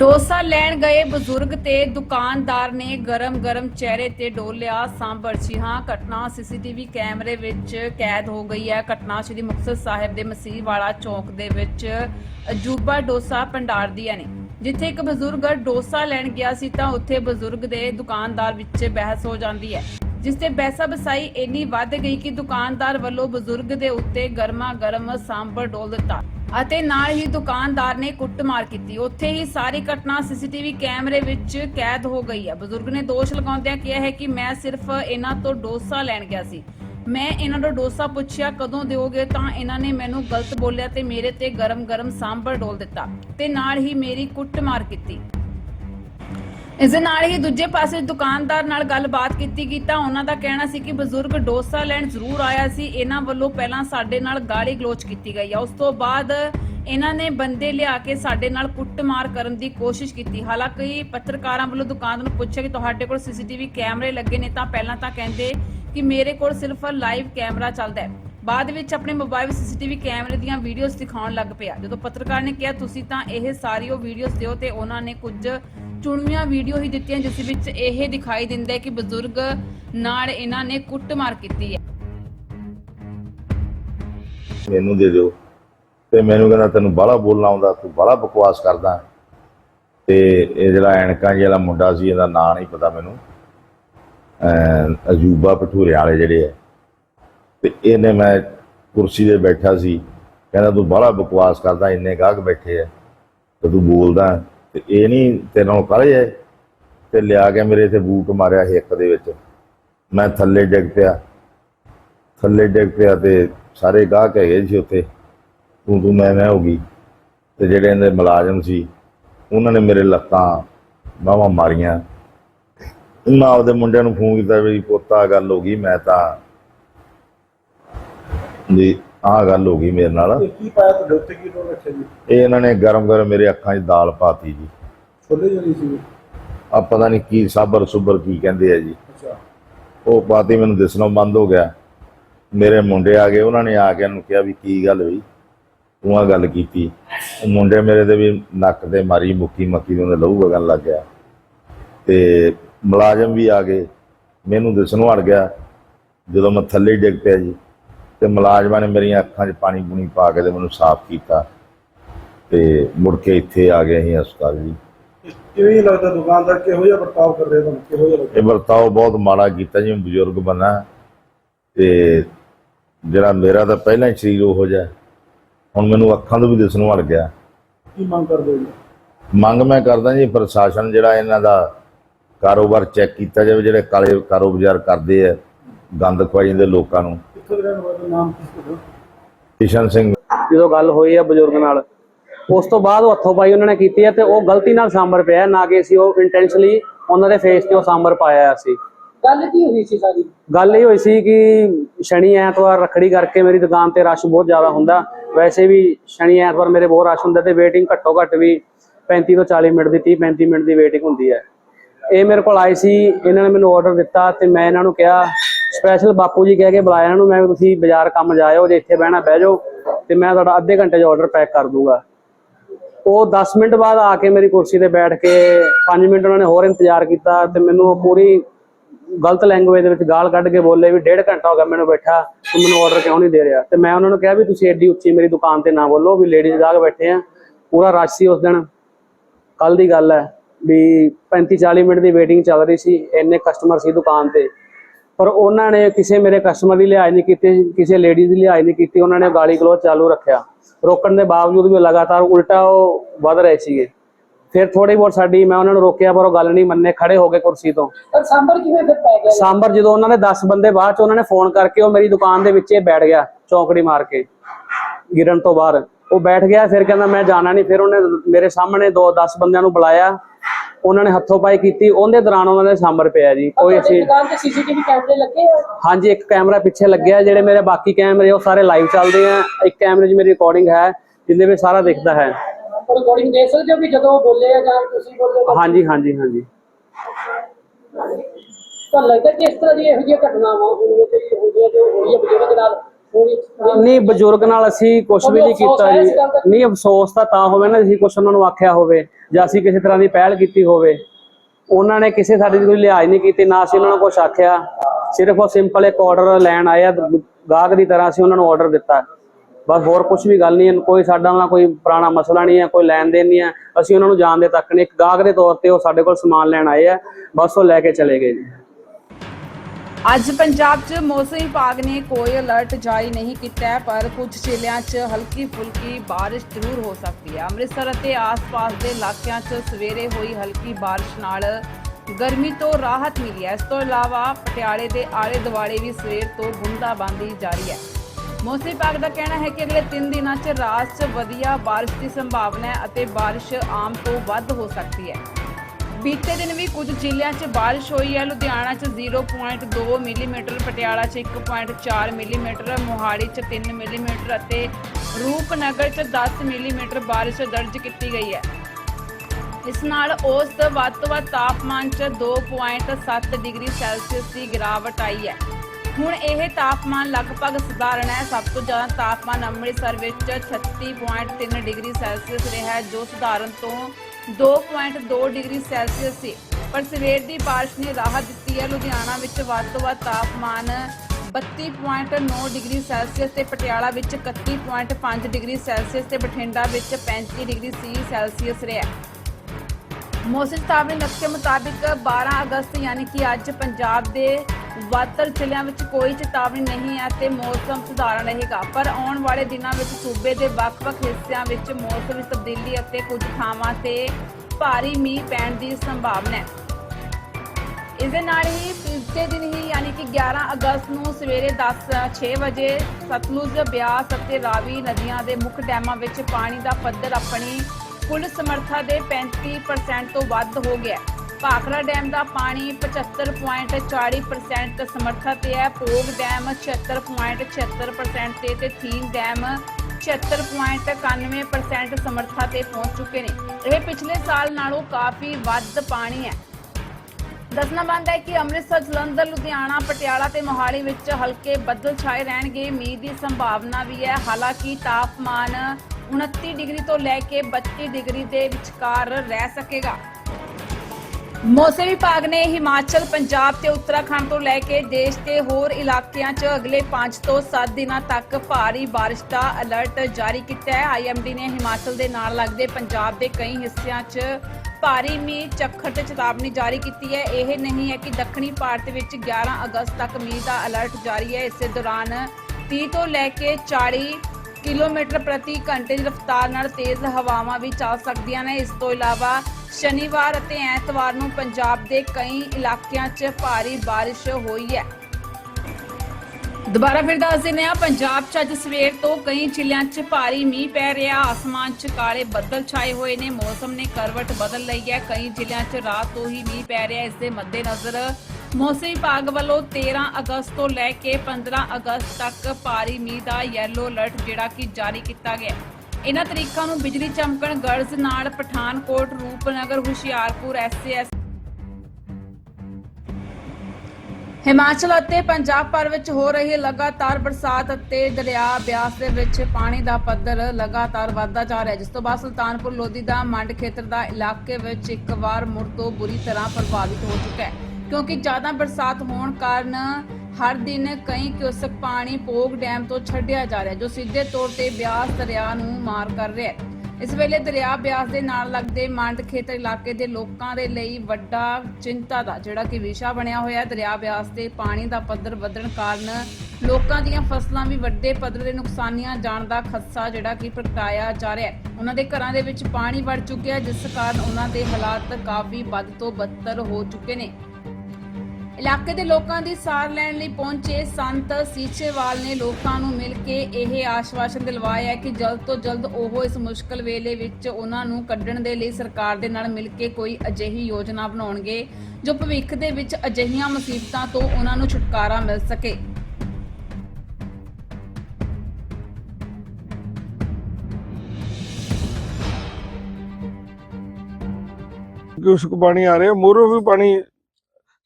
ਡੋਸਾ ਲੈਣ ਗਏ ਬਜ਼ੁਰਗ ਤੇ ਦੁਕਾਨਦਾਰ ਨੇ ਗਰਮ-ਗਰਮ ਚਿਹਰੇ ਤੇ ਡੋਲਿਆ ਸਾਂਬਰ ਜੀ ਹਾਂ, ਘਟਨਾ ਸੀਸੀਟੀਵੀ ਕੈਮਰੇ ਵਿੱਚ ਕੈਦ ਹੋ ਗਈ ਹੈ। ਘਟਨਾ ਸ਼੍ਰੀ ਮੁਕਤਸਰ ਸਾਹਿਬ ਦੇ ਮਸੀਹਵਾਲਾ ਚੌਕ ਦੇ ਵਿੱਚ ਅਜੂਬਾ ਡੋਸਾ ਭੰਡਾਰ ਦੀਆਂ ਨੇ। ਜਿੱਥੇ ਇੱਕ ਬਜ਼ੁਰਗ ਡੋਸਾ ਲੈਣ ਗਿਆ ਸੀ, ਤਾਂ ਉੱਥੇ ਬਜ਼ੁਰਗ ਦੇ ਦੁਕਾਨਦਾਰ ਵਿੱਚ ਬਹਿਸ ਹੋ ਜਾਂਦੀ ਹੈ, ਜਿਸ ਤੇ ਬਹਿਸਾ ਬਸਾਈ ਇੰਨੀ ਵੱਧ ਗਈ ਕਿ ਦੁਕਾਨਦਾਰ ਵੱਲੋਂ ਬਜ਼ੁਰਗ ਦੇ ਉੱਤੇ ਗਰਮਾ ਗਰਮ ਸਾਂਬਰ ਡੋਲ ਦਿੱਤਾ। ਅਤੇ ਨਾਲ ਹੀ ਦੁਕਾਨਦਾਰ ਨੇ ਕੁੱਟਮਾਰ ਕੀਤੀ। ਉੱਥੇ ਹੀ ਸਾਰੀ ਘਟਨਾ ਸੀਸੀਟੀਵੀ ਕੈਮਰੇ ਵਿੱਚ ਕੈਦ ਹੋ ਗਈ ਹੈ। ਬਜ਼ੁਰਗ ਨੇ ਦੋਸ਼ ਲਗਾਉਂਦਿਆਂ ਕਿਹਾ ਹੈ ਕਿ ਮੈਂ ਸਿਰਫ ਇਹਨਾਂ ਤੋਂ ਡੋਸਾ ਲੈਣ ਗਿਆ ਸੀ। ਮੈਂ ਇਹਨਾਂ ਤੋਂ ਡੋਸਾ ਪੁੱਛਿਆ, ਕਦੋਂ ਦਿਓਗੇ? ਤਾਂ ਇਹਨਾਂ ਨੇ ਮੈਨੂੰ ਗਲਤ ਬੋਲਿਆ ਤੇ ਮੇਰੇ ਤੇ ਗਰਮ-ਗਰਮ ਸਾਂਬਰ ਡੋਲ ਦਿੱਤਾ ਤੇ ਨਾਲ ਹੀ ਮੇਰੀ ਕੁੱਟਮਾਰ ਕੀਤੀ। ਇਸ ਦੇ ਨਾਲ ਹੀ ਦੂਜੇ ਪਾਸੇ ਦੁਕਾਨਦਾਰ ਨਾਲ ਗੱਲਬਾਤ ਕੀਤੀ ਗਈ ਤਾਂ ਉਹਨਾਂ ਦਾ ਕਹਿਣਾ ਸੀ ਕਿ ਬਜ਼ੁਰਗ ਡੋਸਾ ਲੈਣ ਜ਼ਰੂਰ ਆਇਆ ਸੀ। ਇਹਨਾਂ ਵੱਲੋਂ ਪਹਿਲਾਂ ਸਾਡੇ ਨਾਲ ਗਾਲੀ ਗਲੋਚ ਕੀਤੀ ਗਈ ਆ। ਉਸ ਤੋਂ ਬਾਅਦ ਇਹਨਾਂ ਨੇ ਬੰਦੇ ਲਿਆ ਕੇ ਸਾਡੇ ਨਾਲ ਕੁੱਟਮਾਰ ਕਰਨ ਦੀ ਕੋਸ਼ਿਸ਼ ਕੀਤੀ। ਹਾਲਾਂਕਿ ਪੱਤਰਕਾਰਾਂ ਵੱਲੋਂ ਦੁਕਾਨਦਾਰ ਨੂੰ ਪੁੱਛਿਆ ਕਿ ਤੁਹਾਡੇ ਕੋਲ ਸੀਸੀਟੀਵੀ ਕੈਮਰੇ ਲੱਗੇ ਨੇ ਤਾਂ ਪਹਿਲਾਂ ਤਾਂ ਕਹਿੰਦੇ ਕਿ ਮੇਰੇ ਕੋਲ ਸਿਰਫ ਲਾਈਵ ਕੈਮਰਾ ਚੱਲਦਾ ਹੈ। ਬਾਅਦ ਵਿੱਚ ਆਪਣੇ ਮੋਬਾਈਲ ਸੀਸੀਟੀਵੀ ਕੈਮਰੇ ਦੀਆਂ ਵੀਡੀਓਜ਼ ਦਿਖਾਉਣ ਲੱਗ ਪਿਆ। ਜਦੋਂ ਪੱਤਰਕਾਰ ਨੇ ਕਿਹਾ, ਤੁਸੀਂ ਤਾਂ ਇਹ ਸਾਰੀ ਉਹ ਵੀਡੀਓਜ਼ ਦਿਓ ਤੇ ਉਹਨਾਂ ਨੇ ਕੁਝ ਚੁਣਵੀਆਂ ਵੀਡੀਓ ਹੀ ਦਿੱਤੀਆਂ ਜਿਸ ਵਿੱਚ ਇਹ ਦਿਖਾਈ ਦਿੰਦਾ ਹੈ ਕਿ ਬਜ਼ੁਰਗ ਨਾਲ ਇਹਨਾਂ ਨੇ ਕੁੱਟਮਾਰ ਕੀਤੀ ਹੈ। ਮੈਨੂੰ ਦੇ ਦਿਓ ਤੇ ਮੈਨੂੰ ਕਹਿੰਦਾ ਤੈਨੂੰ ਬਾਹਲਾ ਬੋਲਣਾ ਆਉਂਦਾ, ਤੂੰ ਬਾਹਲਾ ਬਕਵਾਸ ਕਰਦਾ। ਤੇ ਇਹ ਜਿਹੜਾ ਐਨਕਾਂ ਜਿਹੇ ਵਾਲਾ ਮੁੰਡਾ ਸੀ, ਇਹਦਾ ਨਾਂ ਨਹੀਂ ਪਤਾ ਮੈਨੂੰ। ਅਹ ਅਜੂਬਾ ਭਟੂਰੇ ਵਾਲੇ ਜਿਹੜੇ ਆ। ਤੇ ਇਹਨੇ ਮੈਂ ਕੁਰਸੀ ਤੇ ਬੈਠਾ ਸੀ, ਕਹਿੰਦਾ ਤੂੰ ਬਾਹਲਾ ਬਕਵਾਸ ਕਰਦਾ, ਇੰਨੇ ਗਾਹਕ ਬੈਠੇ ਆ, ਤੇ ਤੂੰ ਬੋਲਦਾ। ਤੇ ਇਹ ਨਹੀਂ ਤੇਰੇ ਨਾਲ ਕਾਲੇ ਹੈ ਤੇ ਲਿਆ ਕੇ ਮੇਰੇ ਤੇ ਬੂਟ ਮਾਰਿਆ ਹਿੱਕ ਦੇ ਵਿੱਚ। ਮੈਂ ਥੱਲੇ ਡਿੱਗ ਪਿਆ। ਥੱਲੇ ਡਿੱਗ ਪਿਆ ਤੇ ਸਾਰੇ ਗਾਹਕ ਹੈਗੇ ਸੀ ਉੱਥੇ। ਤੂੰ ਤੂੰ ਮੈਂ ਮੈਂ ਹੋ ਗਈ। ਤੇ ਜਿਹੜੇ ਇਹਦੇ ਮੁਲਾਜ਼ਮ ਸੀ, ਉਹਨਾਂ ਨੇ ਮੇਰੇ ਲੱਤਾਂ ਬਾਹਾਂ ਮਾਰੀਆਂ। ਮੈਂ ਆਪਦੇ ਮੁੰਡਿਆਂ ਨੂੰ ਫੋਨ ਕੀਤਾ ਵੀ ਪੋਤਾ ਗੱਲ ਹੋ ਗਈ, ਮੈਂ ਤਾਂ ਜੀ ਆਹ ਗੱਲ ਹੋ ਗਈ ਮੇਰੇ ਨਾਲ। ਇਹ ਕੀ ਪਾਇਆ ਤੁਹਾਡੇ ਉੱਤੇ? ਕੀ ਡੋਰ ਰੱਖਿਆ ਜੀ? ਇਹ ਇਹਨਾਂ ਨੇ ਗਰਮ ਗਰਮ ਮੇਰੇ ਅੱਖਾਂ 'ਚ ਦਾਲ ਪਾਤੀ ਜੀ। ਛੋਲੇ ਜਿਹੜੀ ਸੀ ਆ ਪਤਾ ਨਹੀਂ ਕੀ ਸਾਬਰ ਸੁਬਰ ਕੀ ਕਹਿੰਦੇ ਆ ਜੀ। ਅੱਛਾ। ਉਹ ਪਾਤੀ ਮੈਨੂੰ ਦਿਸਣੋਂ ਬੰਦ ਹੋ ਗਿਆ। ਮੇਰੇ ਮੁੰਡੇ ਆ ਗਏ ਉਹਨਾਂ ਨੇ ਆ ਕੇ ਇਹਨੂੰ ਕਿਹਾ ਵੀ ਕੀ ਗੱਲ ਹੋਈ? ਤੂੰ ਆ ਗੱਲ ਕੀਤੀ। ਉਹ ਮੁੰਡੇ ਮੇਰੇ ਦੇ ਵੀ ਨੱਕ ਤੇ ਮਾਰੀ ਮੁੱਕੀ ਮੱਕੀ ਦੇ ਉਹਦੇ ਲਹੂ ਵਗਣ ਲੱਗ ਗਿਆ। ਤੇ ਮੁਲਾਜ਼ਮ ਵੀ ਆ ਗਏ। ਮੈਨੂੰ ਦਿਸਣੋਂ ਹਟ ਗਿਆ। ਜਦੋਂ ਮੈਂ ਥੱਲੇ ਡਿੱਗ ਪਿਆ ਜੀ। ਤੇ ਮੁਲਾਜ਼ਮਾਂ ਨੇ ਮੇਰੀਆਂ ਅੱਖਾਂ 'ਚ ਪਾਣੀ ਪੂਣੀ ਪਾ ਕੇ ਤੇ ਮੈਨੂੰ ਸਾਫ਼ ਕੀਤਾ ਤੇ ਮੁੜ ਕੇ ਇੱਥੇ ਆ ਗਏ ਅਸੀਂ ਹਸਪਤਾਲ ਜੀ। ਕਿਵੇਂ ਲੱਗਦਾ ਦੁਕਾਨਦਾਰ ਕਿਹੋ ਜਿਹਾ ਵਰਤਾਓ ਕਰ ਰਿਹਾ ਤੁਹਾਨੂੰ ਕਿਹੋ ਜਿਹਾ ਲੱਗਦਾ? ਇਹ ਵਰਤਾਓ ਬਹੁਤ ਮਾੜਾ ਕੀਤਾ ਜੀ ਬਜ਼ੁਰਗ ਬਣਾ ਤੇ ਜਿਹੜਾ ਮੇਰਾ ਤਾਂ ਪਹਿਲਾਂ ਹੀ ਸਰੀਰ ਉਹੋ ਜਿਹਾ। ਹੁਣ ਮੈਨੂੰ ਅੱਖਾਂ ਤੋਂ ਵੀ ਦਿਸਣੋਂ ਹਟ ਗਿਆ। ਕੀ ਮੰਗ ਕਰਦੇ ਹੋ ਮੰਗ ਮੈਂ ਕਰਦਾ ਜੀ ਪ੍ਰਸ਼ਾਸਨ ਜਿਹੜਾ ਇਹਨਾਂ ਦਾ ਕਾਰੋਬਾਰ ਚੈੱਕ ਕੀਤਾ ਜਾਵੇ ਜਿਹੜੇ ਕਾਲੇ ਕਾਰੋਬਾਰ ਕਰਦੇ ਆ ਗੰਦ ਖਵਾਈ ਜਾਂਦੇ ਲੋਕਾਂ ਨੂੰ। ਕਿੱਥੋਂ ਦੇ ਰਹਿਣ ਵਾਲੇ ਨਾਮ ਕੀ ਸੀ ਤੁਹਾਡਾ ਕਿਸ਼ਨ ਸਿੰਘ। ਜਦੋਂ ਗੱਲ ਹੋਈ ਆ ਬਜ਼ੁਰਗ ਨਾਲ ਉਸ ਤੋਂ ਬਾਅਦ ਉਹ ਹੱਥੋਂ ਪਾਈ ਉਹਨਾਂ ਨੇ ਕੀਤੀ ਹੈ ਤੇ ਉਹ ਗਲਤੀ ਨਾਲ ਸਾਂਬਰ ਪਿਆ ਨਾ ਕਿ ਅਸੀਂ ਉਹ ਇੰਟੈਂਸ਼ਨਲੀ ਉਹਨਾਂ ਦੇ ਫੇਸ ਤੇ ਉਹ ਸਾਂਬਰ ਪਾਇਆ ਸੀ। ਗੱਲ ਕੀ ਹੋਈ ਸੀ ਸਾਰੀ? ਗੱਲ ਇਹ ਹੋਈ ਸੀ ਕਿ ਸ਼ਨੀ ਐਤਵਾਰ ਰੱਖੜੀ ਕਰਕੇ ਮੇਰੀ ਦੁਕਾਨ ਤੇ ਰਸ਼ ਬਹੁਤ ਜ਼ਿਆਦਾ ਹੁੰਦਾ। ਵੈਸੇ ਵੀ ਸ਼ਨੀ ਐਤਵਾਰ ਮੇਰੇ ਬਹੁਤ ਰਸ਼ ਹੁੰਦਾ ਤੇ ਵੇਟਿੰਗ ਘੱਟੋ ਘੱਟ ਵੀ 35 ਤੋਂ 40 ਮਿੰਟ ਦੀ 30 35 ਮਿੰਟ ਦੀ ਵੇਟਿੰਗ ਹੁੰਦੀ ਹੈ। ਇਹ ਮੇਰੇ ਕੋਲ ਆਏ ਸੀ ਇਹਨਾਂ ਨੇ ਮੈਨੂੰ ਆਰਡਰ ਦਿੱਤਾ ਤੇ ਮੈਂ ਇਹਨਾਂ ਨੂੰ ਕਿਹਾ ਸਪੈਸ਼ਲ ਬਾਪੂ ਜੀ ਕਹਿ ਕੇ ਬੁਲਾਇਆ ਨੂੰ ਮੈਂ ਵੀ ਤੁਸੀਂ ਬਾਜ਼ਾਰ ਕੰਮ ਜਾਇਓ, ਜੇ ਇੱਥੇ ਬਹਿਣਾ ਬਹਿ ਜਾਓ, ਤੇ ਮੈਂ ਤੁਹਾਡਾ ਅੱਧੇ ਘੰਟੇ 'ਚ ਆਰਡਰ ਪੈਕ ਕਰ ਦੂੰਗਾ। ਉਹ 10 ਮਿੰਟ ਬਾਅਦ ਆ ਕੇ ਮੇਰੀ ਕੁਰਸੀ ਤੇ ਬੈਠ ਕੇ 5 ਮਿੰਟ ਉਹਨਾਂ ਨੇ ਹੋਰ ਇੰਤਜ਼ਾਰ ਕੀਤਾ ਤੇ ਮੈਨੂੰ ਉਹ ਪੂਰੀ ਗਲਤ ਲੈਂਗੁਏਜ ਦੇ ਵਿੱਚ ਗਾਲ ਕੱਢ ਕੇ ਬੋਲੇ ਵੀ ਡੇਢ ਘੰਟਾ ਹੋ ਗਿਆ ਮੈਨੂੰ ਬੈਠਾ, ਤੂੰ ਮੈਨੂੰ ਆਰਡਰ ਕਿਉਂ ਨਹੀਂ ਦੇ ਰਿਹਾ? ਤੇ ਮੈਂ ਉਹਨਾਂ ਨੂੰ ਕਿਹਾ ਵੀ ਤੁਸੀਂ ਐਡੀ ਉੱਚੀ ਮੇਰੀ ਦੁਕਾਨ ਤੇ ਨਾ ਬੋਲੋ ਵੀ ਲੇਡੀਜ਼ ਗਾਹਕ ਬੈਠੇ ਆ, ਪੂਰਾ ਰਸ਼ ਸੀ ਉਸ ਦਿਨ। ਕੱਲ ਦੀ ਗੱਲ ਹੈ ਵੀ 35 40 ਮਿੰਟ ਦੀ ਵੇਟਿੰਗ ਚੱਲ ਰਹੀ ਸੀ, ਇੰਨੇ ਕਸਟਮਰ ਸੀ ਦੁਕਾਨ ਤੇ। ਪਰ ਉਹਨਾਂ ਨੇ ਕਿਸੇ ਮੇਰੇ ਕਸਟਮਰ ਦੀ ਲਿਹਾਜ਼ ਨਹੀਂ ਕੀਤੀ ਕਿਸੇ ਲੇਡੀ ਦੀ ਲਿਹਾਜ਼ ਨਹੀਂ ਕੀਤੀ ਉਹਨਾਂ ਨੇ ਗਾਲੀ ਗਲੋਚ ਚਾਲੂ ਰੱਖਿਆ। ਰੋਕਣ ਦੇ ਬਾਵਜੂਦ ਵੀ ਲਗਾਤਾਰ ਉਲਟਾ ਉਹ ਵੱਧ ਰਹੇ ਸੀਗੇ। ਫਿਰ ਥੋੜੀ ਬਹੁਤ ਸਾਡੀ ਮੈਂ ਉਹਨਾਂ ਨੂੰ ਰੋਕਿਆ ਪਰ ਉਹ ਗੱਲ ਨਹੀਂ ਮੰਨੇ ਖੜੇ ਹੋ ਗਏ ਕੁਰਸੀ ਤੋਂ। ਪਰ ਸਾਂਬਰ ਕਿਵੇਂ ਫਿਰ ਪੈ ਗਿਆ? ਸਾਂਬਰ ਜਦੋਂ ਉਹਨਾਂ ਦੇ 10 ਬੰਦੇ ਬਾਅਦ ਚ ਉਹਨਾਂ ਨੇ ਫੋਨ ਕਰਕੇ ਉਹ ਮੇਰੀ ਦੁਕਾਨ ਦੇ ਵਿੱਚ ਬੈਠ ਗਿਆ ਚੌਂਕੜੀ ਮਾਰ ਕੇ ਗਿਰਨ ਤੋਂ ਬਾਅਦ। ਉਹ ਬੈਠ ਗਿਆ ਫਿਰ ਕਹਿੰਦਾ ਮੈਂ ਜਾਣਾ ਨਹੀਂ ਫਿਰ ਉਹਨੇ ਮੇਰੇ ਸਾਹਮਣੇ ਦੋ 10 ਬੰਦਿਆਂ ਨੂੰ ਬੁਲਾਇਆ। ਉਹਨਾਂ ਨੇ ਹੱਥੋਂ ਪਾਈ ਕੀਤੀ ਉਹਦੇ ਦੌਰਾਨ ਉਹਨਾਂ ਦੇ ਸਾਂਬਰ ਪਿਆ ਜੀ। ਕੋਈ ਅਸੀਂ ਦੁਕਾਨ ਤੇ ਸੀਸੀਟੀਵੀ ਕੈਮਰੇ ਲੱਗੇ ਆ ਹਾਂਜੀ ਇੱਕ ਕੈਮਰਾ ਪਿੱਛੇ ਲੱਗਿਆ ਜਿਹੜੇ ਮੇਰੇ ਬਾਕੀ ਕੈਮਰੇ ਉਹ ਸਾਰੇ ਲਾਈਵ ਚੱਲਦੇ ਆ। ਇੱਕ ਕੈਮਰੇ 'ਚ ਮੇਰੀ ਰਿਕਾਰਡਿੰਗ ਹੈ ਜਿੰਦੇ ਵਿੱਚ ਸਾਰਾ ਦਿਖਦਾ ਹੈ। ਰਿਕਾਰਡਿੰਗ ਦੇਖ ਸਕਦੇ ਹੋ ਕਿ ਜਦੋਂ ਬੋਲੇ ਆ ਜਾਂ ਤੁਸੀਂ ਬੋਲੇ ਹੋ ਹਾਂਜੀ ਹਾਂਜੀ ਹਾਂਜੀ। ਤਾਂ ਲੱਗਦਾ ਕਿ ਇਸ ਤਰ੍ਹਾਂ ਦੀ ਇਹੋ ਜਿਹੀਆਂ ਘਟਨਾਵਾਂ ਹੋਣੀਆਂ ਤੇ ਹੋਈਆਂ ਜੋ ਹੋਈ ਹੈ ਬਜ਼ੁਰਗ ਨਾਲ। ਨਹੀਂ, ਬਜ਼ੁਰਗ ਨਾਲ ਅਸੀਂ ਕੁਝ ਵੀ ਨਹੀਂ ਕੀਤਾ ਜੀ। ਨਹੀਂ, ਅਫਸੋਸ ਤਾਂ ਤਾਂ ਹੋਵੇ ਨਾ, ਅਸੀਂ ਕੁਝ ਉਹਨਾਂ ਨੂੰ ਆਖਿਆ ਹੋਵੇ ਜਾਂ ਅਸੀਂ ਕਿਸੇ ਤਰ੍ਹਾਂ ਦੀ ਪਹਿਲ ਕੀਤੀ ਹੋਵੇ। ਉਹਨਾਂ ਨੇ ਕਿਸੇ ਸਾਡੇ ਦੀ ਕੋਈ ਲਿਹਾਜ਼ ਨਹੀਂ ਕੀਤੀ, ਨਾ ਅਸੀਂ ਉਹਨਾਂ ਨੂੰ ਕੁਝ ਆਖਿਆ। ਸਿਰਫ ਉਹ ਸਿੰਪਲ ਇੱਕ ਆਰਡਰ ਲੈਣ ਆਏ ਆ, ਗਾਹਕ ਦੀ ਤਰ੍ਹਾਂ ਅਸੀਂ ਉਹਨਾਂ ਨੂੰ ਆਰਡਰ ਦਿੱਤਾ। ਬਸ ਹੋਰ ਕੁਝ ਵੀ ਗੱਲ ਨਹੀਂ ਹੈ, ਕੋਈ ਸਾਡਾ ਨਾਲ ਕੋਈ ਪੁਰਾਣਾ ਮਸਲਾ ਨਹੀਂ ਹੈ, ਕੋਈ ਲੈਣ ਦੇਣ ਨਹੀਂ ਹੈ। ਅਸੀਂ ਉਹਨਾਂ ਨੂੰ ਜਾਣਦੇ ਤੱਕ ਨਹੀਂ। ਇੱਕ ਗਾਹਕ ਦੇ ਤੌਰ ਤੇ ਉਹ ਸਾਡੇ ਕੋਲ ਸਮਾਨ ਲੈਣ ਆਏ ਆ, ਬਸ ਉਹ ਲੈ ਕੇ ਚਲੇ ਗਏ ਜੀ। ਅੱਜ ਪੰਜਾਬ 'ਚ ਮੌਸਮ ਵਿਭਾਗ ਨੇ ਕੋਈ ਅਲਰਟ ਜਾਰੀ ਨਹੀਂ ਕੀਤਾ ਪਰ ਕੁਝ ਜ਼ਿਲ੍ਹਿਆਂ 'ਚ ਹਲਕੀ ਫੁਲਕੀ ਬਾਰਿਸ਼ ਜ਼ਰੂਰ ਹੋ ਸਕਦੀ ਹੈ। ਅੰਮ੍ਰਿਤਸਰ ਅਤੇ ਆਸ-ਪਾਸ ਦੇ ਇਲਾਕਿਆਂ 'ਚ ਸਵੇਰੇ ਹੋਈ ਹਲਕੀ ਬਾਰਿਸ਼ ਨਾਲ ਗਰਮੀ ਤੋਂ ਰਾਹਤ ਮਿਲੀ ਹੈ। ਇਸ ਤੋਂ ਇਲਾਵਾ ਪਟਿਆਲੇ ਦੇ ਆਲੇ-ਦੁਆਲੇ ਵੀ ਸਵੇਰ ਤੋਂ ਬੂੰਦਾਬਾਂਦੀ ਜਾਰੀ ਹੈ। ਮੌਸਮ ਵਿਭਾਗ ਦਾ ਕਹਿਣਾ ਹੈ ਕਿ ਅਗਲੇ 3 ਦਿਨਾਂ 'ਚ ਰਾਤ 'ਚ ਵਧੀਆ ਬਾਰਿਸ਼ ਦੀ ਸੰਭਾਵਨਾ ਹੈ ਅਤੇ ਬਾਰਿਸ਼ ਆਮ ਤੋਂ ਵੱਧ ਹੋ ਸਕਦੀ ਹੈ। ਬੀਤੇ ਦਿਨ ਵੀ ਕੁਝ ਜ਼ਿਲ੍ਹਿਆਂ 'ਚ ਬਾਰਿਸ਼ ਹੋਈ ਹੈ। ਲੁਧਿਆਣਾ 'ਚ 0.2 ਮਿਲੀਮੀਟਰ, ਪਟਿਆਲਾ 'ਚ 1.4 ਮਿਲੀਮੀਟਰ, ਮੋਹਾਲੀ 'ਚ 3 ਮਿਲੀਮੀਟਰ ਅਤੇ ਰੂਪਨਗਰ 'ਚ 10 ਮਿਲੀਮੀਟਰ ਬਾਰਿਸ਼ ਦਰਜ ਕੀਤੀ ਗਈ ਹੈ। ਇਸ ਨਾਲ ਔਸਤ ਵੱਧ ਤੋਂ ਵੱਧ ਤਾਪਮਾਨ 'ਚ 2.7 ਡਿਗਰੀ ਸੈਲਸੀਅਸ ਦੀ ਗਿਰਾਵਟ ਆਈ ਹੈ। ਹੁਣ ਇਹ ਤਾਪਮਾਨ ਲਗਭਗ ਸਧਾਰਨ ਹੈ। ਸਭ ਤੋਂ ਜ਼ਿਆਦਾ ਤਾਪਮਾਨ ਅੰਮ੍ਰਿਤਸਰ ਵਿੱਚ 36.3 ਡਿਗਰੀ ਸੈਲਸੀਅਸ ਰਿਹਾ ਜੋ ਸਧਾਰਨ ਤੋਂ 2.2 ਡਿਗਰੀ ਸੈਲਸੀਅਸ ਸੀ। ਪਰ ਸਵੇਰ ਦੀ ਬਾਰਿਸ਼ ਨੇ ਰਾਹਤ ਦਿੱਤੀ ਹੈ। ਲੁਧਿਆਣਾ ਵਿੱਚ ਵੱਧ ਤੋਂ ਵੱਧ ਤਾਪਮਾਨ 32.9 ਡਿਗਰੀ ਸੈਲਸੀਅਸ ਤੇ ਪਟਿਆਲਾ ਵਿੱਚ 31.5 ਡਿਗਰੀ ਸੈਲਸੀਅਸ ਤੇ ਬਠਿੰਡਾ ਵਿੱਚ 35 ਡਿਗਰੀ ਸੀ ਸੈਲਸੀਅਸ ਰਿਹਾ। ਮੌਸਮ ਚੇਤਾਵਨੀ ਨਕਸ਼ੇ ਮੁਤਾਬਿਕ 12 ਅਗਸਤ, ਯਾਨੀ ਕਿ ਅੱਜ ਪੰਜਾਬ ਦੇ ਵੱਤਰ ਜ਼ਿਲ੍ਹਿਆਂ ਵਿੱਚ ਕੋਈ ਚੇਤਾਵਨੀ ਨਹੀਂ ਹੈ ਤੇ ਮੌਸਮ ਸੁਧਾਰਨ ਰਹੇਗਾ ਪਰ ਆਉਣ ਵਾਲੇ ਦਿਨਾਂ ਵਿੱਚ ਸੂਬੇ ਦੇ ਵੱਖ-ਵੱਖ ਹਿੱਸਿਆਂ ਵਿੱਚ ਮੌਸਮ ਵਿੱਚ ਤਬਦੀਲੀ ਅਤੇ ਕੁਝ ਥਾਵਾਂ ਤੇ ਭਾਰੀ ਮੀਂਹ ਪੈਣ ਦੀ ਸੰਭਾਵਨਾ ਹੈ। ਇਸ ਦੇ ਨਾਲ ਹੀ ਪਿਛਲੇ ਦਿਨ ਹੀ ਯਾਨੀ ਕਿ 11 ਅਗਸਤ ਨੂੰ ਸਵੇਰੇ 10 6 ਵਜੇ ਸਤਲੁਜ, ਬਿਆਸ ਅਤੇ ਰਾਵੀ ਨਦੀਆਂ ਦੇ ਮੁੱਖ ਡੈਮਾਂ ਵਿੱਚ ਪਾਣੀ ਦਾ ਪੱਧਰ ਆਪਣੀ ਕੁੱਲ ਸਮਰੱਥਾ ਦੇ 35% ਤੋਂ ਵੱਧ ਹੋ ਗਿਆ ਭਾਖੜਾ ਡੈਮ ਦਾ ਪਾਣੀ 75.40% ਸਮਰੱਥਾ ਤੇ ਹੈ। ਭੋਗ ਡੈਮ 76.76% ਤੇ ਤੇ ਥੀਨ ਡੈਮ 76.91% ਸਮਰੱਥਾ ਤੇ ਪਹੁੰਚ ਚੁੱਕੇ ਨੇ। ਇਹ ਪਿਛਲੇ ਸਾਲ ਨਾਲੋਂ ਕਾਫੀ ਵੱਧ ਪਾਣੀ ਹੈ। ਦੱਸਣਾ ਬੰਦ ਹੈ ਕਿ ਅੰਮ੍ਰਿਤਸਰ, ਜਲੰਧਰ, ਲੁਧਿਆਣਾ, ਪਟਿਆਲਾ ਤੇ ਮੋਹਾਲੀ ਵਿੱਚ ਹਲਕੇ ਬੱਦਲ ਛਾਏ ਰਹਿਣਗੇ। ਮੀਂਹ ਦੀ ਸੰਭਾਵਨਾ ਵੀ ਹੈ। ਹਾਲਾਂਕਿ ਤਾਪਮਾਨ 29 ਡਿਗਰੀ ਤੋਂ ਲੈ ਕੇ 32 ਡਿਗਰੀ ਦੇ ਵਿਚਕਾਰ ਰਹਿ ਸਕੇਗਾ। ਮੌਸਮ ਵਿਭਾਗ ਨੇ ਹਿਮਾਚਲ, ਪੰਜਾਬ ਤੇ ਉੱਤਰਾਖੰਡ ਤੋਂ ਲੈ ਕੇ ਦੇਸ਼ ਦੇ ਹੋਰ ਇਲਾਕਿਆਂ 'ਚ ਅਗਲੇ 5 ਤੋਂ 7 ਦਿਨਾਂ ਤੱਕ ਭਾਰੀ ਬਾਰਿਸ਼ ਦਾ ਅਲਰਟ ਜਾਰੀ ਕੀਤਾ ਹੈ। ਆਈਐਮਡੀ ਨੇ ਹਿਮਾਚਲ ਦੇ ਨਾਲ ਲੱਗਦੇ ਪੰਜਾਬ ਦੇ ਕਈ ਹਿੱਸਿਆਂ 'ਚ ਭਾਰੀ ਮੀਂਹ, ਚੱਖੜ ਤੇ ਚੇਤਾਵਨੀ ਜਾਰੀ ਕੀਤੀ ਹੈ। ਇਹ ਨਹੀਂ ਹੈ ਕਿ ਦੱਖਣੀ ਭਾਰਤ ਵਿੱਚ 11 ਅਗਸਤ ਤੱਕ ਮੀਂਹ ਦਾ ਅਲਰਟ ਜਾਰੀ ਹੈ। ਇਸੇ ਦੌਰਾਨ 30 ਤੋਂ ਲੈ ਕੇ 40 ਕਿਲੋਮੀਟਰ ਪ੍ਰਤੀ ਘੰਟੇ ਦੀ ਰਫ਼ਤਾਰ ਨਾਲ ਤੇਜ਼ ਹਵਾਵਾਂ ਵੀ ਚੱਲ ਸਕਦੀਆਂ ਨੇ। ਇਸ ਤੋਂ ਇਲਾਵਾ ਸ਼ਨੀਵਾਰ ਅਤੇ ਐਤਵਾਰ ਨੂੰ ਪੰਜਾਬ ਦੇ ਕਈ ਇਲਾਕਿਆਂ 'ਚ ਭਾਰੀ ਬਾਰਿਸ਼ ਹੋਈ ਹੈ। ਦੁਬਾਰਾ ਫਿਰ ਦੱਸ ਦਿੰਦੇ ਆ ਪੰਜਾਬ 'ਚ ਅੱਜ ਸਵੇਰ ਤੋਂ ਕਈ ਜ਼ਿਲ੍ਹਿਆਂ 'ਚ ਭਾਰੀ ਮੀਂਹ ਪੈ ਰਿਹਾ। ਆਸਮਾਨ 'ਚ ਕਾਲੇ ਬੱਦਲ ਛਾਏ ਹੋਏ ਨੇ, ਮੌਸਮ ਨੇ ਕਰਵਟ ਬਦਲ ਲਈ ਹੈ। ਕਈ ਜ਼ਿਲ੍ਹਿਆਂ 'ਚ ਰਾਤ ਤੋਂ ਹੀ ਮੀਂਹ ਪੈ ਰਿਹਾ। ਇਸ ਦੇ ਮੱਦੇਨਜ਼ਰ ਮੌਸਮ ਵਿਭਾਗ ਵੱਲੋਂ 13 ਅਗਸਤ ਤੋਂ ਲੈ ਕੇ 15 ਅਗਸਤ ਤੱਕ ਭਾਰੀ ਮੀਂਹ ਦਾ ਯੈਲੋ ਅਲਰਟ ਜਿਹੜਾ ਕਿ ਜਾਰੀ ਕੀਤਾ ਗਿਆ। ਇਹਨਾਂ ਤਰੀਕਾਂ ਨੂੰ ਬਿਜਲੀ ਚਮਕਣ ਗਰਜ ਨਾਲ ਪਠਾਨਕੋਟ, ਰੂਪਨਗਰ, ਹੁਸ਼ਿਆਰਪੁਰ ਐਸਏਐਸ ਹਿਮਾਚਲ ਅਤੇ ਪੰਜਾਬ ਭਰ ਵਿੱਚ ਹੋ ਰਹੀ ਲਗਾਤਾਰ ਬਰਸਾਤ ਅਤੇ ਦਰਿਆ ਬਿਆਸ ਦੇ ਵਿੱਚ ਪਾਣੀ ਦਾ ਪੱਧਰ ਲਗਾਤਾਰ ਵਧਦਾ ਜਾ ਰਿਹਾ ਜਿਸ ਤੋਂ ਬਾਅਦ ਸੁਲਤਾਨਪੁਰ ਲੋਧੀ ਦਾ ਮੰਡ ਖੇਤਰ ਦਾ ਇਲਾਕੇ ਵਿੱਚ ਇੱਕ ਵਾਰ ਮੁੜ ਤੋਂ ਬੁਰੀ ਤਰ੍ਹਾਂ ਪ੍ਰਭਾਵਿਤ ਹੋ ਚੁੱਕਾ ਹੈ, ਕਿਉਂਕਿ ਜ਼ਿਆਦਾ ਬਰਸਾਤ ਹੋਣ ਕਾਰਨ ਹਰ ਦਿਨ ਕਈ ਕਿਊਸਕ ਪਾਣੀ ਪੋਗ ਡੈਮ ਤੋਂ ਛੱਡਿਆ ਜਾ ਰਿਹਾ ਜੋ ਸਿੱਧੇ ਤੌਰ ਤੇ ਬਿਆਸ ਦਰਿਆ ਨੂੰ ਮਾਰ ਕਰ ਰਿਹਾ ਹੈ। ਇਸ ਵੇਲੇ ਦਰਿਆ ਬਿਆਸ ਦੇ ਨਾਲ ਲੱਗਦੇ ਮੰਡ ਖੇਤਰ ਇਲਾਕੇ ਦੇ ਲੋਕਾਂ ਦੇ ਲਈ ਵੱਡਾ ਚਿੰਤਾ ਦਾ, ਜਿਹੜਾ ਕਿ ਵਿਸ਼ਾ ਬਣਿਆ ਹੋਇਆ ਹੈ। ਦਰਿਆ ਬਿਆਸ ਦੇ ਪਾਣੀ ਦਾ ਪੱਧਰ ਵਧਣ ਕਾਰਨ ਲੋਕਾਂ ਦੀਆਂ ਫਸਲਾਂ ਵੀ ਵੱਡੇ ਪੱਧਰ ਦੇ ਨੁਕਸਾਨੀਆਂ ਜਾਣ ਦਾ ਖਦਸ਼ਾ ਜਿਹੜਾ ਕਿ ਪ੍ਰਗਟਾਇਆ ਜਾ ਰਿਹਾ ਹੈ। ਉਹਨਾਂ ਦੇ ਘਰਾਂ ਦੇ ਵਿੱਚ ਪਾਣੀ ਵੜ ਚੁੱਕਿਆ ਜਿਸ ਕਾਰਨ ਉਹਨਾਂ ਦੇ ਹਾਲਾਤ ਕਾਫੀ ਵੱਧ ਤੋਂ ਬਦਤਰ ਹੋ ਚੁੱਕੇ ਨੇ। ਇਲਾਕੇ ਦੇ ਲੋਕਾਂ ਦੀ ਸਾਰ ਲੈਣ ਲਈ ਪਹੁੰਚੇ ਸੰਤ ਸੀਚੇਵਾਲ ਨੇ ਲੋਕਾਂ ਨੂੰ ਮਿਲ ਕੇ ਇਹ ਆਸ਼ਵਾਸਨ ਦਿਲਵਾਇਆ ਕਿ ਜਲਦ ਤੋਂ ਜਲਦ ਉਹ ਇਸ ਮੁਸ਼ਕਲ ਵੇਲੇ ਵਿੱਚ ਉਹਨਾਂ ਨੂੰ ਕੱਢਣ ਦੇ ਲਈ ਸਰਕਾਰ ਦੇ ਨਾਲ ਮਿਲ ਕੇ ਕੋਈ ਅਜਿਹੀ ਯੋਜਨਾ ਬਣਾਉਣਗੇ ਜੋ ਭਵਿੱਖ ਦੇ ਵਿੱਚ ਅਜਿਹੀਆਂ ਮੁਸੀਬਤਾਂ ਤੋਂ ਉਹਨਾਂ ਨੂੰ ਛੁਟਕਾਰਾ ਮਿਲ ਸਕੇ। ਕਿ ਉਸ ਕੋ ਪਾਣੀ ਆ ਰਿਹਾ ਮੋਰੋਂ ਵੀ ਪਾਣੀ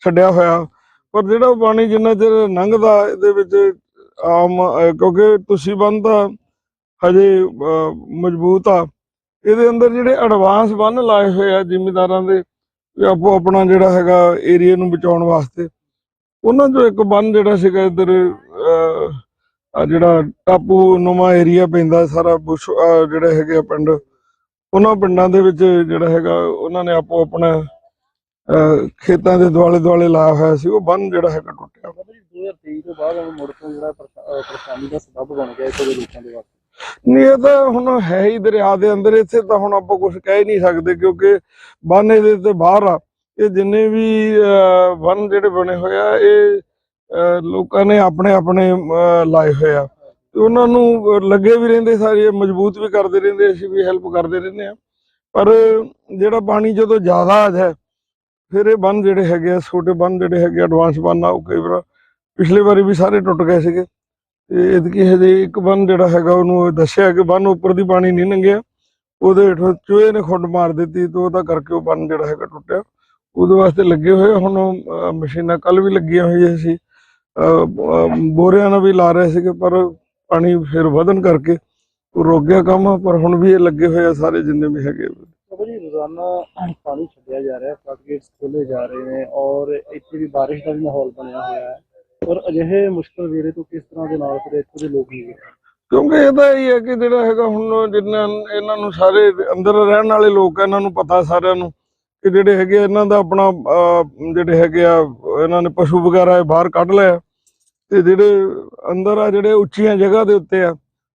ਛੱਡਿਆ ਹੋਇਆ। ਪਰ ਜਿਹੜਾ ਉਹ ਪਾਣੀ ਜਿੰਨਾ ਚਿਰ ਲੰਘਦਾ ਇਹਦੇ ਵਿੱਚ ਆਮ ਕਿਉਂਕਿ ਤੁਸੀਂ ਬੰਦ ਤਾਂ ਹਜੇ ਮਜ਼ਬੂਤ ਆ। ਇਹਦੇ ਅੰਦਰ ਜਿਹੜੇ ਐਡਵਾਂਸ ਬੰਨ ਲਾਏ ਹੋਏ ਆ ਜ਼ਿਮੀਦਾਰਾਂ ਦੇ ਆਪੋ ਆਪਣਾ ਜਿਹੜਾ ਹੈਗਾ ਏਰੀਆ ਨੂੰ ਬਚਾਉਣ ਵਾਸਤੇ, ਉਹਨਾਂ ਚੋਂ ਇੱਕ ਬੰਨ ਜਿਹੜਾ ਸੀਗਾ ਇੱਧਰ ਆ ਜਿਹੜਾ ਟਾਪੂ ਨੁਮਾ ਏਰੀਆ ਪੈਂਦਾ ਸਾਰਾ ਬੁਸ਼ ਜਿਹੜੇ ਹੈਗੇ ਆ ਪਿੰਡ, ਉਹਨਾਂ ਪਿੰਡਾਂ ਦੇ ਵਿੱਚ ਜਿਹੜਾ ਹੈਗਾ, ਉਹਨਾਂ ਨੇ ਆਪੋ ਆਪਣਾ ਖੇਤਾਂ ਦੇ ਦੁਆਲੇ ਦੁਆਲੇ ਲਾਇਆ ਹੋਇਆ ਸੀ ਉਹ ਬੰਨ ਜਿਹੜਾ ਹੈਗਾ ਟੁੱਟਿਆ 2023 ਤੋਂ ਬਾਅਦ ਹੁਣ ਮੁੜ ਤੋਂ ਜਿਹੜਾ ਪਰੇਸ਼ਾਨੀ ਦਾ ਸਬਬ ਬਣ ਗਿਆ ਇੱਥੇ ਦੇ ਲੋਕਾਂ ਦੇ ਵਾਸਤੇ। ਨਹੀਂ ਇਹ ਤਾਂ ਹੁਣ ਹੈ ਹੀ ਦਰਿਆ ਦੇ ਅੰਦਰ ਇੱਥੇ ਤਾਂ ਹੁਣ ਆਪਾਂ ਕੁਝ ਕਹਿ ਹੀ ਨਹੀਂ ਸਕਦੇ ਕਿਉਂਕਿ ਬੰਨ ਇਹਦੇ ਤੇ ਬਾਹਰ ਆ। ਇਹ ਜਿੰਨੇ ਵੀ ਬੰਨ ਜਿਹੜੇ ਬਣੇ ਹੋਏ ਆ ਇਹ ਲੋਕਾਂ ਨੇ ਆਪਣੇ ਆਪਣੇ ਲਾਏ ਹੋਏ ਆ। ਤੇ ਉਹਨਾਂ ਨੂੰ ਲੱਗੇ ਵੀ ਰਹਿੰਦੇ ਸਾਰੇ ਮਜ਼ਬੂਤ ਵੀ ਕਰਦੇ ਰਹਿੰਦੇ ਅਸੀਂ ਵੀ ਹੈਲਪ ਕਰਦੇ ਰਹਿੰਦੇ ਆ। ਪਰ ਜਿਹੜਾ ਪਾਣੀ ਜਦੋਂ ਜ਼ਿਆਦਾ ਆ ਜਾਏ ਫਿਰ ਇਹ ਬੰਨ ਜਿਹੜੇ ਹੈਗੇ ਆ, ਛੋਟੇ ਬੰਨ ਜਿਹੜੇ ਹੈਗੇ ਐਡਵਾਂਸ ਬੰਨ ਆ, ਉਹ ਕਈ ਵਾਰ ਪਿਛਲੇ ਵਾਰੀ ਵੀ ਸਾਰੇ ਟੁੱਟ ਗਏ ਸੀਗੇ। ਤੇ ਇਹਦਕੀ ਹਜੇ ਇੱਕ ਬੰਨ ਜਿਹੜਾ ਹੈਗਾ, ਉਹਨੂੰ ਦੱਸਿਆ ਕਿ ਬੰਨ ਉੱਪਰ ਦੀ ਪਾਣੀ ਨਹੀਂ ਲੰਘਿਆ। ਉਹਦੇ ਹੇਠੋਂ ਚੂਹੇ ਨੇ ਖੁੱਡ ਮਾਰ ਦਿੱਤੀ ਤੇ ਉਹਦਾ ਕਰਕੇ ਉਹ ਬੰਨ ਜਿਹੜਾ ਹੈਗਾ ਟੁੱਟਿਆ। ਉਹਦੇ ਵਾਸਤੇ ਲੱਗੇ ਹੋਏ ਹੁਣ ਮਸ਼ੀਨਾਂ ਕੱਲ ਵੀ ਲੱਗੀਆਂ ਹੋਈਆਂ ਸੀ। ਬੋਰਿਆਂ ਨਾਲ ਵੀ ਲਾ ਰਹੇ ਸੀਗੇ, ਪਰ ਪਾਣੀ ਫਿਰ ਵਧਣ ਕਰਕੇ ਉਹ ਰੁਕ ਗਿਆ ਕੰਮ, ਪਰ ਹੁਣ ਵੀ ਇਹ ਲੱਗੇ ਹੋਏ ਆ ਸਾਰੇ ਜਿੰਨੇ ਵੀ ਹੈਗੇ। ਰੋਜ਼ਾਨਾ ਪਾਣੀ ਛੱਡਿਆ ਜਾ ਰਿਹਾ ਫਲੱਡਗੇਟਸ ਖੋਲੇ ਜਾ ਰਹੇ ਨੇ ਔਰ ਇੱਥੇ ਵੀ ਬਾਰਿਸ਼ ਦਾ ਵੀ ਮਾਹੌਲ ਬਣਿਆ ਹੋਇਆ ਹੈ। ਔਰ ਅਜਿਹੇ ਮੁਸ਼ਕਲ ਵੇਲੇ ਤੋਂ ਕਿਸ ਤਰ੍ਹਾਂ ਦੇ ਨਾਲ ਫਿਰ ਇੱਥੇ ਦੇ ਲੋਕ ਨਹੀਂ ਕਿਉਂਕਿ ਇਹਦਾ ਇਹ ਹੈ ਕਿ ਜਿਹੜਾ ਹੈਗਾ ਹੁਣ ਜਿੰਨਾ ਇਹਨਾਂ ਨੂੰ ਸਾਰੇ ਅੰਦਰ ਰਹਿਣ ਵਾਲੇ ਲੋਕ ਇਹਨਾਂ ਨੂੰ ਪਤਾ ਸਾਰਿਆਂ ਨੂੰ ਕਿ ਜਿਹੜੇ ਹੈਗੇ ਆ, ਇਹਨਾਂ ਦਾ ਆਪਣਾ ਜਿਹੜੇ ਹੈਗੇ ਆ ਇਹਨਾਂ ਨੇ ਪਸ਼ੂ ਵਗੈਰਾ ਬਾਹਰ ਕੱਢ ਲਿਆ ਤੇ ਜਿਹੜੇ ਅੰਦਰ ਆ ਜਿਹੜੇ ਉੱਚੀਆਂ ਜਗ੍ਹਾ ਦੇ ਉੱਤੇ ਆ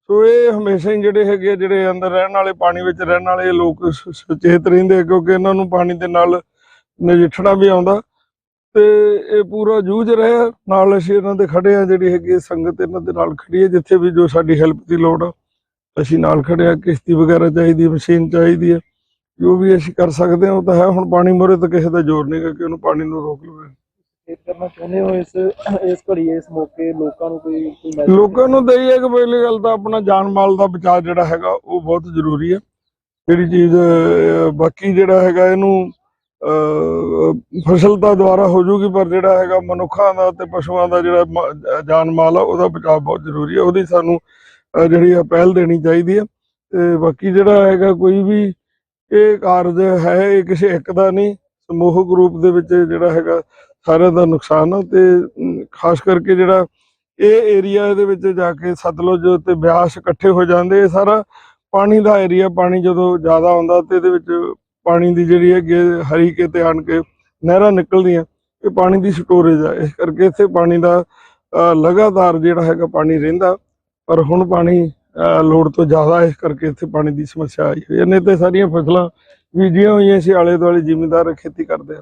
ਸੋ ਇਹ ਹਮੇਸ਼ਾ ਹੀ ਜਿਹੜੇ ਹੈਗੇ ਆ, ਜਿਹੜੇ ਅੰਦਰ ਰਹਿਣ ਵਾਲੇ ਪਾਣੀ ਵਿੱਚ ਰਹਿਣ ਵਾਲੇ ਲੋਕ ਸ- ਸੁਚੇਤ ਰਹਿੰਦੇ ਆ ਕਿਉਂਕਿ ਇਹਨਾਂ ਨੂੰ ਪਾਣੀ ਦੇ ਨਾਲ ਨਜਿੱਠਣਾ ਵੀ ਆਉਂਦਾ। ਤੇ ਇਹ ਪੂਰਾ ਜੂਝ ਰਿਹਾ ਨਾਲ ਅਸੀਂ ਇਹਨਾਂ ਦੇ ਖੜੇ ਆ ਜਿਹੜੀ ਹੈਗੀ ਆ ਸੰਗਤ ਇਹਨਾਂ ਦੇ ਨਾਲ ਖੜੀ ਹੈ ਜਿੱਥੇ ਵੀ ਜੋ ਸਾਡੀ ਹੈਲਪ ਦੀ ਲੋੜ ਆ ਅਸੀਂ ਨਾਲ ਖੜੇ ਆ ਕਿਸ਼ਤੀ ਵਗੈਰਾ ਚਾਹੀਦੀ ਮਸ਼ੀਨ ਚਾਹੀਦੀ ਹੈ। ਜੋ ਵੀ ਅਸੀਂ ਕਰ ਸਕਦੇ ਹਾਂ ਉਹ ਤਾਂ ਹੈ। ਹੁਣ ਪਾਣੀ ਮੋਰੇ ਤਾਂ ਕਿਸੇ ਦਾ ਜ਼ੋਰ ਨਹੀਂ ਗਾ ਕਿ ਉਹਨੂੰ ਪਾਣੀ ਨੂੰ ਰੋਕ ਲਵੇ। ਇਹ ਕਰਨਾ ਚਾਹੁੰਦੇ ਹੋ ਇਸ ਇਸ ਘੜੀ ਇਸ ਮੌਕੇ ਲੋਕਾਂ ਨੂੰ ਕੋਈ ਕੋਈ message? ਲੋਕਾਂ ਨੂੰ ਤਾਂ ਇਹ ਹੈ ਕਿ ਪਹਿਲੀ ਗੱਲ ਤਾਂ ਆਪਣਾ ਜਾਨ ਮਾਲ ਦਾ ਬਚਾਅ ਜਿਹੜਾ ਹੈਗਾ ਉਹ ਬਹੁਤ ਜ਼ਰੂਰੀ ਹੈ। ਜਿਹੜੀ ਚੀਜ਼ ਅਹ, ਬਾਕੀ ਜਿਹੜਾ ਹੈਗਾ ਇਹਨੂੰ ਅਹ, ਫਸਲ ਤਾਂ ਦੁਆਰਾ ਹੋ ਜੂਗੀ ਪਰ ਜਿਹੜਾ ਹੈਗਾ ਮਨੁੱਖਾਂ ਦਾ ਤੇ ਪਸ਼ੂਆਂ ਦਾ ਜਿਹੜਾ ਮ- ਜਾਨ ਮਾਲ ਆ ਉਹਦਾ ਬਚਾਅ ਬਹੁਤ ਜ਼ਰੂਰੀ ਹੈ। ਉਹਦੀ ਸਾਨੂੰ ਅਹ, ਜਿਹੜੀ ਆ ਪਹਿਲ ਦੇਣੀ ਚਾਹੀਦੀ ਹੈ। ਤੇ ਬਾਕੀ ਜਿਹੜਾ ਹੈਗਾ ਕੋਈ ਵੀ ਇਹ ਕਾਰਜ ਹੈ ਇਹ ਕਿਸੇ ਇੱਕ ਦਾ ਨਹੀਂ ਸਮੂਹਕ ਰੂਪ ਦੇ ਵਿੱਚ ਜਿਹੜਾ ਹੈਗਾ ਸਾਰਿਆਂ ਦਾ ਨੁਕਸਾਨ ਆ ਤੇ ਖਾਸ ਕਰਕੇ ਜਿਹੜਾ ਇਹ ਏਰੀਆ ਦੇ ਵਿੱਚ ਜਾ ਕੇ ਸਤਲੁਜ ਤੇ ਬਿਆਸ ਇਕੱਠੇ ਹੋ ਜਾਂਦੇ, ਇਹ ਸਾਰਾ ਪਾਣੀ ਦਾ ਏਰੀਆ ਪਾਣੀ ਜਦੋਂ ਜ਼ਿਆਦਾ ਆਉਂਦਾ ਤੇ ਇਹਦੇ ਵਿੱਚ ਪਾਣੀ ਦੀ ਜਿਹੜੀ ਹੈਗੀ ਹਰੀ ਕੇ ਤੇ ਆਣ ਕੇ ਨਹਿਰਾਂ ਨਿਕਲਦੀਆਂ, ਇਹ ਪਾਣੀ ਦੀ ਸਟੋਰੇਜ ਆ। ਇਸ ਕਰਕੇ ਇੱਥੇ ਪਾਣੀ ਦਾ ਲਗਾਤਾਰ ਜਿਹੜਾ ਹੈਗਾ ਪਾਣੀ ਰਹਿੰਦਾ, ਪਰ ਹੁਣ ਪਾਣੀ ਲੋੜ ਤੋਂ ਜ਼ਿਆਦਾ ਇਸ ਕਰਕੇ ਇੱਥੇ ਪਾਣੀ ਦੀ ਸਮੱਸਿਆ ਆਈ ਹੋਈ ਹੈ। ਨਹੀਂ ਤੇ ਸਾਰੀਆਂ ਫਸਲਾਂ ਬੀਜੀਆਂ ਹੋਈਆਂ ਸੀ ਆਲੇ ਦੁਆਲੇ ਜ਼ਿਮੀਂਦਾਰ ਖੇਤੀ ਕਰਦੇ ਆ।